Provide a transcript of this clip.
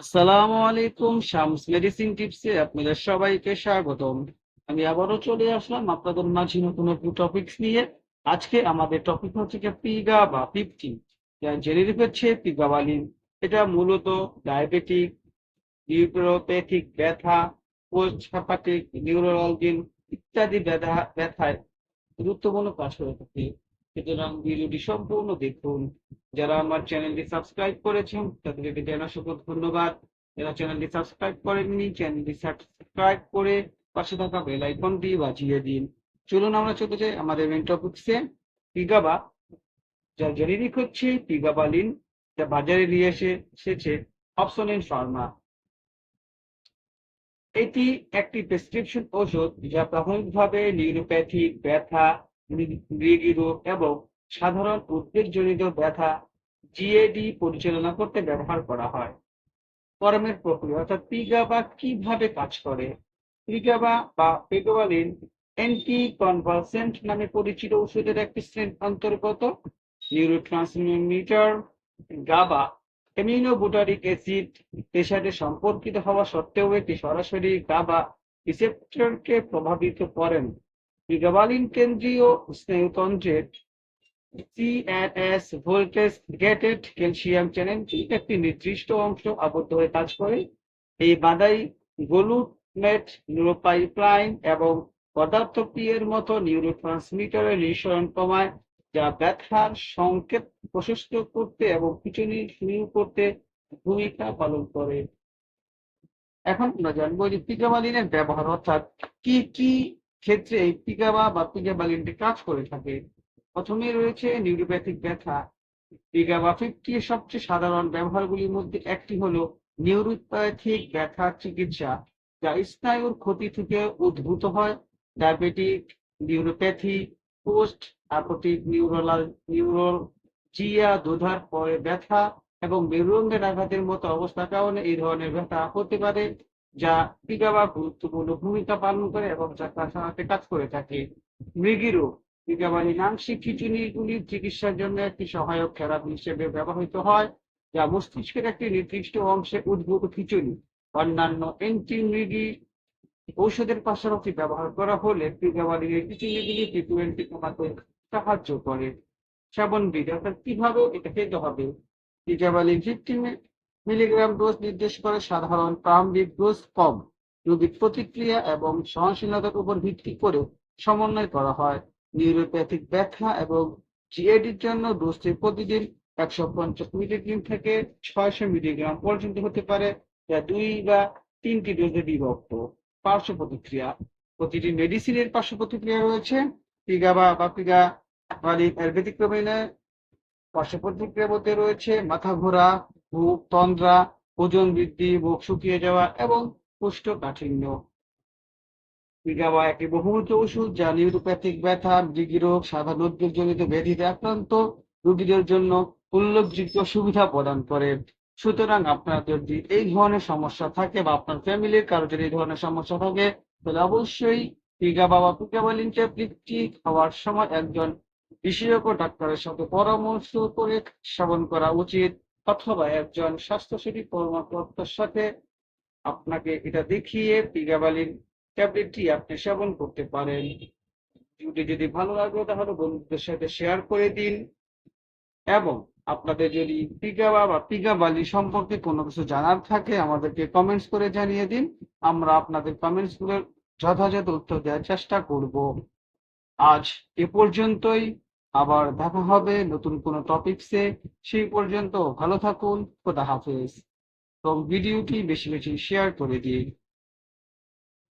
আসসালামু আলাইকুম, শামস মেডিসিন টিপসে আপনাদের সবাইকে স্বাগতম। আমি আবারও চলে আসলাম আপনাদের মাঝে নতুন একটি টপিকস নিয়ে। আজকে আমাদের টপিক হচ্ছে যে পিগা বা ফিফটি জেনে হচ্ছে পিগাবালিন এটা মূলত ডায়াবেটিক নিউরোপ্যাথিক ব্যথা পোস্ট হেপাটিক নিউরোলজিন ইত্যাদি ব্যথা, ব্যথায় গুরুত্বপূর্ণ কাজ করে থাকে। সুতরাং ভিডিওটি সম্পূর্ণ দেখুন। যারা আমার চ্যানেলটি সাবস্ক্রাইব করেছেন, তাদেরকে জানা সকল ধন্যবাদ। যারা চ্যানেলটি সাবস্ক্রাইব করেননি, চ্যানেলটি সাবস্ক্রাইব করে পাশে থাকা বেল আইকনটি বাজিয়ে দিন। চলুন আমরা চলে যাই আমাদের মেন টপিকসে পিগাবা, যার জেনেরিক হচ্ছে পিগাবালিন যা বাজারে নিয়ে এসে, এসেছে অপশনেন ফার্মা। এটি একটি প্রেসক্রিপশন ওষুধ যা প্রাথমিকভাবে নিউরোপ্যাথিক ব্যথা এবং সাধারণ উদ্বেগজনিত ব্যথা জিএডি পরিচালনা করতে ব্যবহার করা হয়। কর্মের প্রক্রিয়া, অর্থাৎ পিগাবা কীভাবে কাজ করে? পিগাবা বা পেগোবালিন অ্যান্টি কনভালসেন্ট নামে পরিচিত ওষুধের একটি শ্রেণির অন্তর্গত। নিউরোট্রান্সমিটার গাবা অ্যামিনোবুটারিক অ্যাসিড এর সাথে সম্পর্কিত হওয়া সত্ত্বেও এটি সরাসরি গাবা রিসেপ্টরকে প্রভাবিত করেন। পিগাবালিন কেন্দ্রীয় স্নায়ুতন্ত্রের সিএনএস ভোল্টেজ গেটেড ক্যালসিয়াম চ্যানেলটি একটি নির্দিষ্ট অংশ আবদ্ধ হয়ে কাজ করে এই বাধাই গ্লুটামেট নিউরোপাইপ্লাইন এবং পদার্থক্রিয়ার মতো নিউরোট্রান্সমিটারের নিঃসরণ কমায় যা ব্যথার সংকেত প্রশস্ত করতে এবং পিছনে শুরু করতে ভূমিকা পালন করে এখন আমরা জানব যে পিগাবালিনের ব্যবহার অর্থাৎ কি কি ক্ষেত্রে পিগাবা বা পিগাবালিনটি কাজ করে থাকে। প্রথমে রয়েছে নিউরোপ্যাথিক ব্যথা। পিগাবা ফিফটি সবচেয়ে সাধারণ ব্যবহারগুলির মধ্যে একটি হলো নিউরোপ্যাথিক ব্যথা চিকিৎসা, যা স্নায়ুর ক্ষতি থেকে উদ্ভূত হয়। ডায়াবেটিক নিউরোপ্যাথি পোস্ট অ্যাপোটিক নিউরোলাল, নিউরোলজিয়া দুধার পরে ব্যথা এবং মেরুদণ্ডের আঘাতের মতো অবস্থার কারণে এই ধরনের ব্যথা হতে পারে। যা পিগাবা গুরুত্বপূর্ণ ভূমিকা পালন করে এবং যা তার সাথে কাজ করে থাকে। মৃগী রোগ পিগাবালিন আংশিক খিচুনিগুলির চিকিৎসার জন্য একটি সহায়ক থেরাপি হিসেবে ব্যবহৃত হয়, যা মস্তিষ্কের একটি নির্দিষ্ট অংশে উদ্ভূত খিচুনি অন্যান্য এন্টি মৃগী ঔষধের পাশাপাশি ব্যবহার করা হলে পিগাবালিনের খিচুনিগুলি ট্রিটমেন্টটি কমাতে সাহায্য করে। সেবন বিধি অর্থাৎ কীভাবে এটা খেতে হবে পিগাবালিন ফিফটি মিলিগ্রাম ডোজ নির্দেশ করে সাধারণ প্রারম্ভিক ডোজ কম, রোগীর প্রতিক্রিয়া এবং সহনশীলতার উপর ভিত্তি করে সমন্বয় করা হয় নিউরোপ্যাথিক ব্যথা এবং জিএডির জন্য ডোজটি প্রতিদিন একশো পঞ্চাশ মিলিগ্রাম থেকে ছয়শো মিলিগ্রাম পর্যন্ত হতে পারে, যা দুই বা তিনটি ডোজে বিভক্ত পার্শ্ব প্রতিক্রিয়া, প্রতিটি মেডিসিনের পার্শ্ব প্রতিক্রিয়া রয়েছে, পিগা বা পিগা বালিক এর। পার্শ্ব প্রতিক্রিয়ার মধ্যে রয়েছে মাথা ঘোরা বুক তন্দ্রা, ওজন বৃদ্ধি, মুখ শুকিয়ে যাওয়া এবং কোষ্ঠকাঠিন্য। পিগাবা একটি বহুমূল্য ওষুধ যা নিউরোপ্যাথিক ব্যথা, মৃগী রোগ, সাধারণ উদ্বেগজনিত ব্যাধিতে আক্রান্ত রোগীদের জন্য উল্লেখযোগ্য সুবিধা প্রদান করে। সুতরাং আপনার যদি এই ধরনের সমস্যা থাকে বা আপনার ফ্যামিলির কারও যদি এই ধরনের সমস্যা থাকে, তাহলে অবশ্যই পিগাবা বা পিগাবালিন ট্যাবলেটটি খাওয়ার সময় একজন বিশেষজ্ঞ ডাক্তারের সাথে পরামর্শ করে সেবন করা উচিত। অথবা একজন স্বাস্থ্যসেবী কর্মকর্তার সাথে আপনাকে এটা দেখিয়ে পিগাবালিন ট্যাবলেটটি আপনি সেবন করতে পারেন। যদি যদি ভালো লাগে তাহলে বন্ধুদের সাথে শেয়ার করে দিন এবং আপনাদের যদি পিগাবা বা পিগাবালি সম্পর্কে কোনো কিছু জানার থাকে আমাদেরকে কমেন্টস করে জানিয়ে দিন। আমরা আপনাদের কমেন্টসগুলোর যথাযথ উত্তর দেওয়ার চেষ্টা করব। আজ এ পর্যন্তই। আবার দেখা হবে নতুন কোনো টপিকসে সেই পর্যন্ত ভালো থাকুন, খোদা হাফেজ। এবং ভিডিওটি বেশি বেশি শেয়ার করে দিন।